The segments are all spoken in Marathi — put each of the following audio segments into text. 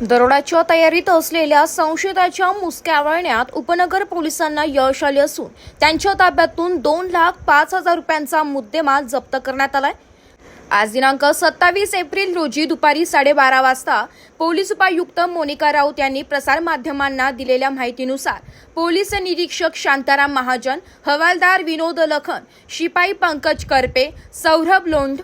दरोडाच्या तयारीत असलेल्या संशयिताच्या मुसक्यावळण्यात उपनगर पोलिसांना यश आले असून त्यांच्या ताब्यातून दोन लाख पाच हजार रुपयांचा मुद्देमाल जप्त करण्यात आलाय. आज दिनांक सत्तावीस एप्रिल रोजी दुपारी साडेबारा वाजता पोलीस उपायुक्त मोनिका राऊत यांनी प्रसारमाध्यमांना दिलेल्या माहितीनुसार पोलीस निरीक्षक शांताराम महाजन हवालदार विनोद लखन शिपाई पंकज करपे सौरभ लोंढ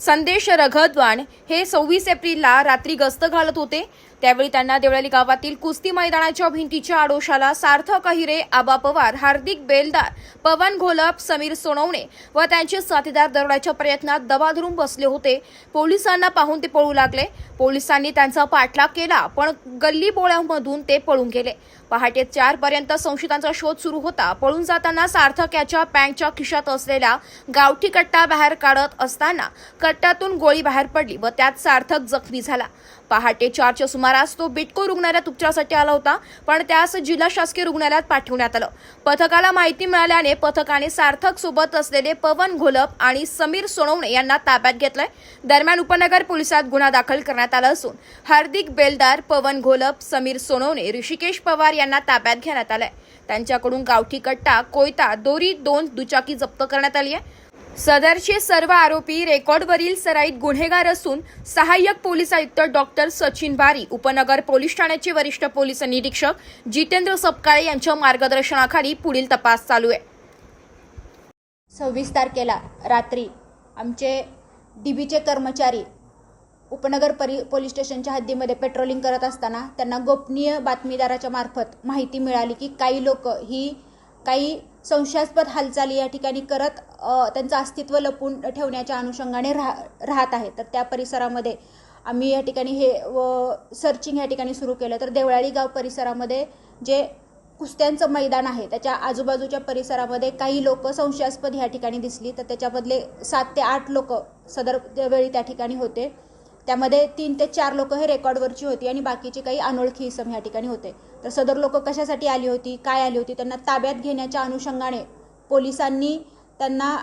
संदेश रघतवाण हे सव्वीस एप्रिलला रात्री गस्त घालत होते. त्यावेळी त्यांना देवळाली गावातील कुस्ती मैदानाच्या भिंतीच्या आडोशाला सार्थक अहिरे आबा पवार हार्दिक बेलदार पवन घोलप समीर सोनवणे व त्यांचे साथीदार दरोड्याच्या प्रयत्नात दबा धरून बसले होते. पोलिसांना पाहून ते पळू लागले. पोलिसांनी त्यांचा पाठलाग केला पण गल्ली बोळ्यामधून ते पळून गेले. पहाटे चार पर्यंत संशयितांचा शोध सुरू होता. पळून जाताना सार्थक याच्या पॅन्टच्या खिशात असलेला गावठी कट्टा बाहेर काढत असताना कट्ट्यातून गोळी बाहेर पडली व त्यात सार्थक जखमी झाला. पहाटे चारच्या सुमारास तो बिटको रुग्णालयात उपचारासाठी आला होता पण त्यास जिल्हा शासकीय रुग्णालयात पाठवण्यात आलं. पथकाला माहिती मिळाल्याने पथकाने सार्थक सोबत असलेले पवन घोलप आणि समीर सोनवणे यांना ताब्यात घेतलंय. दरम्यान उपनगर पोलिसात गुन्हा दाखल करण्यात आला असून हार्दिक बेलदार पवन घोलप समीर सोनवणे ऋषिकेश पवार यांना ताब्यात घेण्यात आलंय. त्यांच्याकडून गावठी कट्टा कोयता दोरी दोन दुचाकी जप्त करण्यात आली आहे. सदरचे सर्व आरोपी रेकॉर्डवरील सराईत गुन्हेगार असून सहाय्यक पोलीस आयुक्त डॉक्टर सचिन बारी उपनगर पोलीस ठाण्याचे वरिष्ठ पोलीस निरीक्षक जितेंद्र सपकाळे यांच्या मार्गदर्शनाखाली पुढील तपास चालू आहे. सव्वीस तारखेला रात्री आमचे डीबीचे कर्मचारी उपनगर परि पोलीस स्टेशनच्या हद्दीमध्ये पेट्रोलिंग करत असताना त्यांना गोपनीय बातमीदाराच्या मार्फत माहिती मिळाली की काही लोक ही काही संशयास्पद हालचाली या ठिकाणी करत त्यांचं अस्तित्व लपून ठेवण्याच्या अनुषंगाने राह राहत आहे तर त्या परिसरामध्ये आम्ही या ठिकाणी हे व सर्चिंग या ठिकाणी सुरू केलं. तर देवळाळी गाव परिसरामध्ये जे कुस्त्यांचं मैदान आहे त्याच्या आजूबाजूच्या परिसरामध्ये काही लोक संशयास्पद ह्या ठिकाणी दिसली. तर त्याच्यामधले सात ते आठ लोक सदर वेळी त्या ठिकाणी होते. त्यामध्ये तीन ते चार लोक हे रेकॉर्डवरची होती आणि बाकीचे काही अनोळखी इसम ह्या ठिकाणी होते. तर सदर लोक कशासाठी आली होती काय आली होती त्यांना ताब्यात घेण्याच्या अनुषंगाने पोलिसांनी त्यांना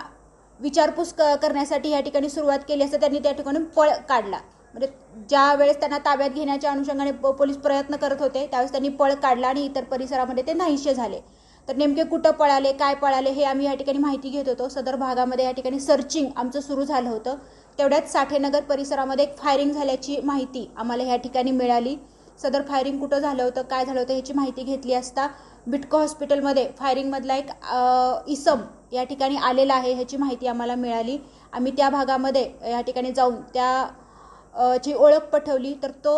विचारपूस क करण्यासाठी या ठिकाणी सुरुवात केली असता त्यांनी त्या ठिकाणी पळ काढला. म्हणजे ज्या वेळेस त्यांना ताब्यात घेण्याच्या अनुषंगाने प- पोलीस प्रयत्न करत होते त्यावेळेस त्यांनी पळ काढला आणि इतर परिसरामध्ये ते नाहीसे झाले. तर नेमके कुठं पळाले काय पळाले हे आम्ही या ठिकाणी माहिती घेत होतो. सदर भागामध्ये या ठिकाणी सर्चिंग आमचं सुरू झालं होतं. तेवढ्यात साठेनगर परिसरामध्ये एक फायरिंग झाल्याची माहिती आम्हाला ह्या ठिकाणी मिळाली. सदर फायरिंग कुठं झालं होतं काय झालं होतं ह्याची माहिती घेतली असता बिटको हॉस्पिटलमध्ये फायरिंगमधला एक इसम या ठिकाणी आलेला आहे ह्याची माहिती आम्हाला मिळाली. आम्ही त्या भागामध्ये या ठिकाणी जाऊन त्या ची ओळख पटवली तर तो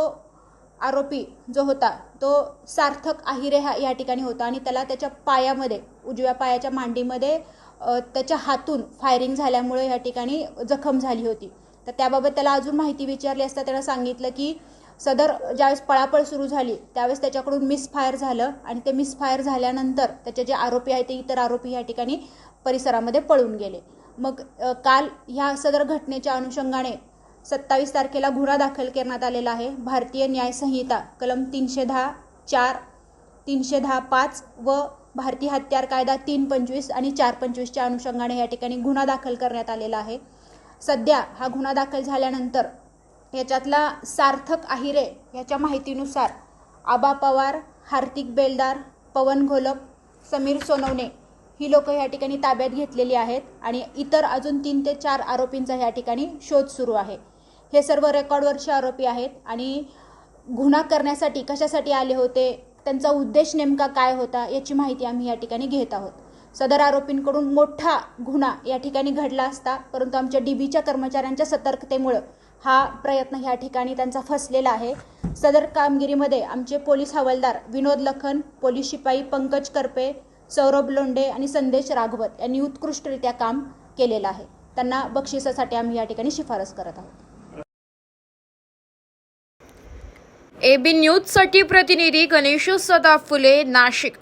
आरोपी जो होता तो सार्थक आहिरे हा या ठिकाणी होता आणि त्याला त्याच्या पायामध्ये उजव्या पायाच्या मांडीमध्ये त्याच्या हातून फायरिंग झाल्यामुळे या ठिकाणी जखम झाली होती. तर त्याबाबत त्याला अजून माहिती विचारली असता त्यानं सांगितलं की सदर ज्यावेळेस पळापळ सुरू झाली त्यावेळेस त्याच्याकडून मिसफायर झालं आणि ते मिसफायर झाल्यानंतर त्याचे जे आरोपी आहेत ते इतर आरोपी या ठिकाणी परिसरामध्ये पळून गेले. मग काल ह्या सदर घटनेच्या अनुषंगाने सत्तावीस तारखेला गुन्हा दाखल करण्यात आलेला आहे. भारतीय न्यायसंहिता कलम तीनशे दहा चार तीनशे दहा पाच व भारतीय हत्यार कायदा तीन पंचवीस आणि चार पंचवीसच्या अनुषंगाने या ठिकाणी गुन्हा दाखल करण्यात आलेला आहे. सध्या हा गुन्हा दाखल झाल्यानंतर याच्यातला सार्थक आहिरे याच्या माहितीनुसार आबा पवार हार्दिक बेलदार पवन घोलप समीर सोनवणे ही लोकं या ठिकाणी ताब्यात घेतलेली आहेत आणि इतर अजून तीन ते चार आरोपींचा या ठिकाणी शोध सुरू आहे. हे सर्व रेकॉर्डवरचे आरोपी आहेत आणि गुन्हा करण्यासाठी कशासाठी आले होते त्यांचा उद्देश नेमका काय होता याची माहिती आम्ही या ठिकाणी घेत आहोत. सदर आरोपींकडून मोठा गुन्हा या ठिकाणी घडला असता परंतु आमच्या डी बीच्या कर्मचाऱ्यांच्या सतर्कतेमुळं हा प्रयत्न ह्या ठिकाणी त्यांचा फसलेला आहे. सदर कामगिरीमध्ये आमचे पोलीस हवालदार विनोद लखन पोलीस शिपाई पंकज करपे सौरभ लोंडे आणि संदेश राघवत यांनी उत्कृष्टरित्या काम केलेलं आहे. त्यांना बक्षिसासाठी आम्ही या ठिकाणी शिफारस करत आहोत. एबी न्यूजसाठी प्रतिनिधी गणेश सदा फुले नाशिक.